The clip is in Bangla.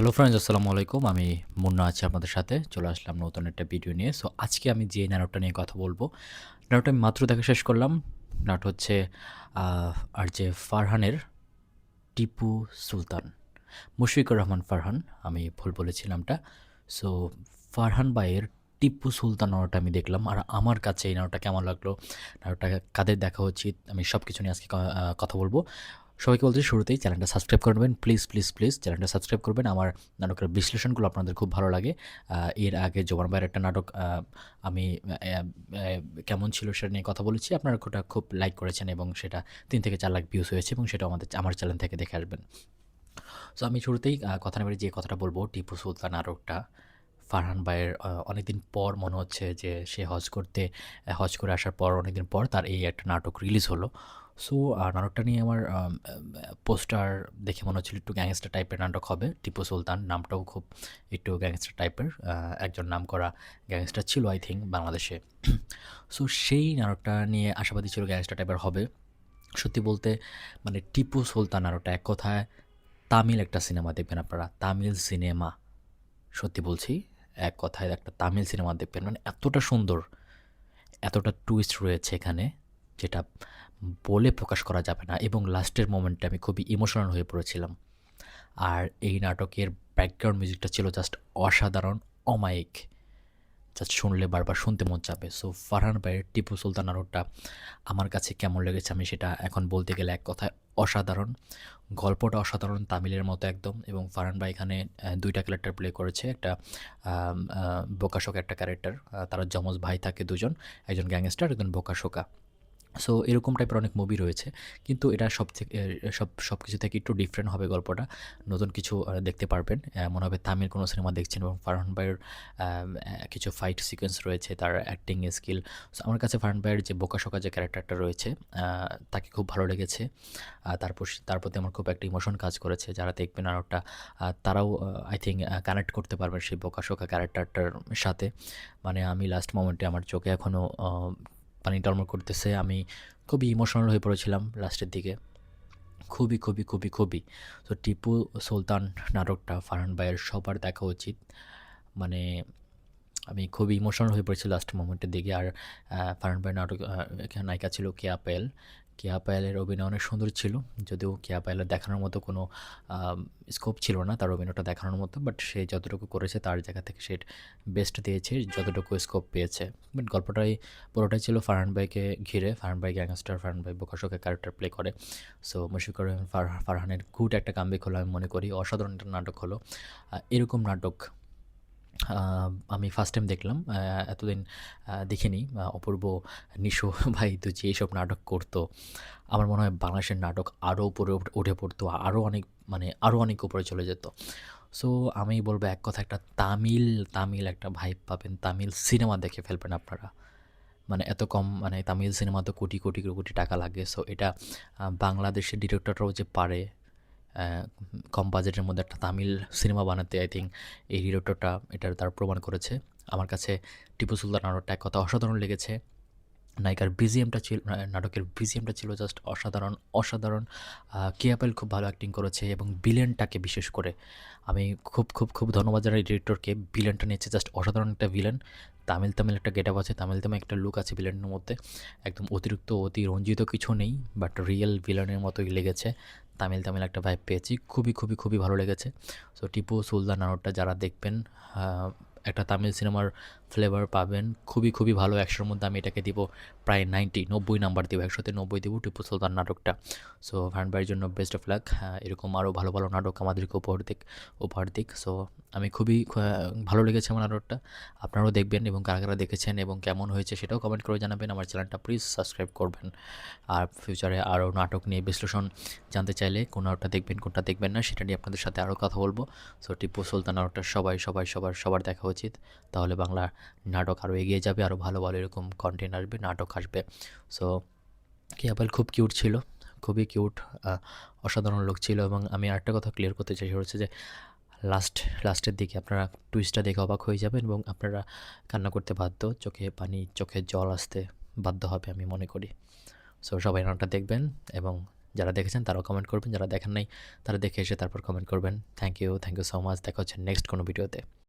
হ্যালো ফ্রেন্ডস আসসালামু আলাইকুম। আমি মুন্না আছি আপনাদের সাথে। চলে আসলাম নতুন একটা ভিডিও নিয়ে। সো আজকে আমি যে নাটকটা নিয়ে কথা বলব, নাটকটা আমি মাত্র দেখা শেষ করলাম। নাটক হচ্ছে আর যে ফারহানের টিপু সুলতান, মুশফিকুর রহমান ফারহান, আমি ভুল বলেছিলামটা সো ফারহান বাইয়ের টিপু সুলতান নাটকটা আমি দেখলাম। আর আমার কাছে এই নাটকটা কেমন লাগল, নাটকটা কাদের দেখা উচিত, আমি সব কিছু নিয়ে আজকে কথা বলব। সবাইকে বলছি শুরুতেই চ্যানেলটা সাবস্ক্রাইব করবেন প্লিজ প্লিজ প্লিজ চ্যানেলটা সাবস্ক্রাইব করবেন। আমার নাটকের বিশ্লেষণগুলো আপনাদের খুব ভালো লাগে। এর আগে জোবান ভাইয়ের একটা নাটক আমি কেমন ছিল সেটা নিয়ে কথা বলেছি। আপনারা ওটা খুব লাইক করেছেন এবং সেটা তিন থেকে চার লাখ ভিউজ হয়েছে এবং সেটা আমাদের, আমার চ্যানেল থেকে দেখে আসবেন। সো আমি শুরুতেই কথা না যে কথাটা বলব, টিপু সুলতান নাটকটা, ফারহান ভাইয়ের অনেক দিন পর মনে হচ্ছে যে সে হজ করতে, হজ করে আসার পর অনেক দিন পর তার এই একটা নাটক রিলিজ হলো। সো আর নাটকটা নিয়ে আমার পোস্টার দেখে মনে হচ্ছিল একটু গ্যাংস্টার টাইপের নাটক হবে। টিপু সুলতান নামটাও খুব একটু গ্যাংস্টার টাইপের একজন নাম করা গ্যাংস্টার ছিল আই থিঙ্ক বাংলাদেশে। সো সেই নাটকটা নিয়ে আশাবাদী ছিল গ্যাংস্টার টাইপের হবে। সত্যি বলতে মানে টিপু সুলতান নাটকটা এক কথায় তামিল একটা সিনেমা দেখবেন আপনারা, তামিল সিনেমা। সত্যি বলছি, এক কথায় একটা তামিল সিনেমা দেখবেন। মানে এতটা সুন্দর, এতটা টুইস্ট রয়েছে এখানে, যেটা বলে প্রকাশ করা যাবে না এবং লাস্টের মোমেন্টে আমি খুবই ইমোশনাল হয়ে পড়েছিলাম। আর এই নাটকের ব্যাকগ্রাউন্ড মিউজিকটা ছিল জাস্ট অসাধারণ অমায়িক জাস্ট শুনলে বারবার শুনতে মন যাবে সো ফারহান ভাইয়ের টিপু সুলতান নাটকটা আমার কাছে কেমন লেগেছে আমি সেটা এখন বলতে গেলে এক কথায় অসাধারণ। গল্পটা অসাধারণ, তামিলের মতো একদম এবং ফারহান ভাই এখানে দুইটা ক্যারেক্টার প্লে করেছে। একটা বোকাশোকা একটা ক্যারেক্টার তারা যমজ ভাই থাকে দুজন, একজন গ্যাংস্টার একজন বোকাশোকা সো এরকম টাইপের অনেক মুভি রয়েছে। কিন্তু এটা সব থেকে সব সব কিছু থেকে একটু ডিফারেন্ট হবে গল্পটা। নতুন কিছু দেখতে পারবেন। মনে হবে তামিল কোনো সিনেমা দেখছেন এবং ফারহান ভাইয়ের কিছু ফাইট সিকোয়েন্স রয়েছে, তার অ্যাক্টিং স্কিল সো আমার কাছে ফারহান ভাইয়ের যে বোকাশোকা যে ক্যারেক্টারটা রয়েছে তাকে খুব ভালো লেগেছে। তারপর তার প্রতি আমার খুব একটা ইমোশন কাজ করেছে। যারা দেখবেন আরোটা তারাও আই থিঙ্ক কানেক্ট করতে পারবেন সেই বোকাশোকা ক্যারেক্টারটার সাথে। মানে আমি লাস্ট মোমেন্টে আমার চোখে এখনও পানি টলমল করতেছে, আমি খুবই ইমোশনাল হয়ে পড়েছিলাম লাস্টের দিকে। খুবই খুবই খুবই খুবই। তো টিপু সুলতান নাটকটা ফারহান ভাইয়ের সবার দেখা উচিত। মানে আমি খুবই ইমোশনাল হয়ে পড়েছি লাস্ট মোমেন্টের দিকে। আর ফারহান ভাইয়ের নাটক নায়িকা ছিল কেয়া পায়েল কেয়া পায়েলের অভিনয় অনেক সুন্দর ছিল। যদিও কেয়া পায়েলের দেখানোর মতো কোনো স্কোপ ছিল না তার অভিনয়টা দেখানোর মতো বাট সে যতটুকু করেছে তার জায়গা থেকে সে বেস্ট দিয়েছে, যতটুকু স্কোপ পেয়েছে। বাট গল্পটাই পুরোটাই ছিল ফারহান ভাইকে ঘিরে, ফারহান ভাই গ্যাংস্টার ফারহান ভাই বোকাশোকে ক্যারেক্টার প্লে করে। সো মুশফিকুর রহমান ফারহানের গুড একটা কামবেক হলো আমি মনে করি, অসাধারণ একটা নাটক হলো। এরকম নাটক আমি ফার্স্ট টাইম দেখলাম। এতদিন দেখিনি। অপূর্ব নিশো ভাই তো যে এইসব নাটক করতো, আমার মনে হয় বাংলাদেশের নাটক আরও উপরে উঠে পড়তো আরও অনেক মানে আরও অনেক উপরে চলে যেত। সো আমি বলব এক কথা, একটা তামিল তামিল একটা ভাইব পাবেন। তামিল সিনেমা দেখে ফেলবেন আপনারা। মানে এত কম মানে তামিল সিনেমা তো কোটি কোটি কোটি টাকা লাগে। সো এটা বাংলাদেশের ডিরেক্টররাও যে পারে কম বাজেটের মধ্যে একটা তামিল সিনেমা বানাতে আই থিঙ্ক এই ডিরেক্টরটা এটার তার প্রমাণ করেছে। আমার কাছে টিপু সুলতান নাটকটা এক কথা অসাধারণ লেগেছে। নায়িকার বিজিএমটা ছিল নাটকের বিজিএমটা ছিল জাস্ট অসাধারণ অসাধারণ। কেয়াপেল খুব ভালো অ্যাক্টিং করেছে এবং বিলেনটাকে বিশেষ করে। আমি খুব খুব খুব ধন্যবাদ জানাই ডিরেক্টরকে বিলেনটা নিয়েছে জাস্ট অসাধারণ একটা ভিলেন তামিল তামিল একটা গেট আপ আছে, তামিল তামিল একটা লুক আছে ভিলেনের মধ্যে। একদম অতিরিক্ত অতি রঞ্জিত কিছু নেই বাট রিয়েল ভিলেনের মতোই লেগেছে। তামিল তামিল একটা ভাইব পেয়েছি। খুবই খুবই খুবই ভালো লেগেছে। সো টিপু, সুলতান নাটকটা যারা দেখবেন একটা তামিল সিনেমার ফ্লেভার পাবেন। খুবই খুবই ভালো একশোর মধ্যে আমি এটাকে দিব প্রায় নাইনটি নব্বই নাম্বার দিব, একশোতে নব্বই দিব টিপু সুলতান নাটকটা। সো ভ্যান্ডবাইয়ের জন্য বেস্ট অফ লাক এরকম আরও ভালো ভালো নাটক আমাদেরকে উপহার দিক উপহার দিক। সো আমি খুবই ভালো লেগেছে আমার নাটকটা আপনারাও দেখবেন এবং কারা কারা দেখেছেন এবং কেমন হয়েছে সেটাও কমেন্ট করে জানাবেন। আমার চ্যানেলটা প্লিজ সাবস্ক্রাইব করবেন। আর ফিউচারে আরও নাটক নিয়ে বিশ্লেষণ জানতে চাইলে কোন নাটকটা দেখবেন, কোনটা দেখবেন না সেটা নিয়ে আপনাদের সাথে আরও কথা বলব। সো টিপু সুলতান নাটকটা সবাই সবাই, সবার সবার দেখা উচিত। তাহলে বাংলা নাটক আরও এগিয়ে যাবে, আরও ভালো ভালো এরকম কন্টেন্ট আসবে, নাটক আসবে। সো কেয়াপাল খুব কিউট ছিল, খুবই কিউট অসাধারণ লোক ছিল এবং আমি আরেকটা কথা ক্লিয়ার করতে চাই হচ্ছে যে লাস্ট লাস্টের দিকে আপনারা টুইস্টটা দেখে অবাক হয়ে যাবেন এবং আপনারা কান্না করতে বাধ্য, চোখে পানি, চোখে জল আসতে বাধ্য হবে আমি মনে করি। সো সবাই নাটকটা দেখবেন এবং যারা দেখেছেন তারাও কমেন্ট করবেন, যারা দেখেন নাই তারা দেখে এসে তারপর কমেন্ট করবেন। Thank you thank you so much দেখা হচ্ছে নেক্সট কোনো ভিডিওতে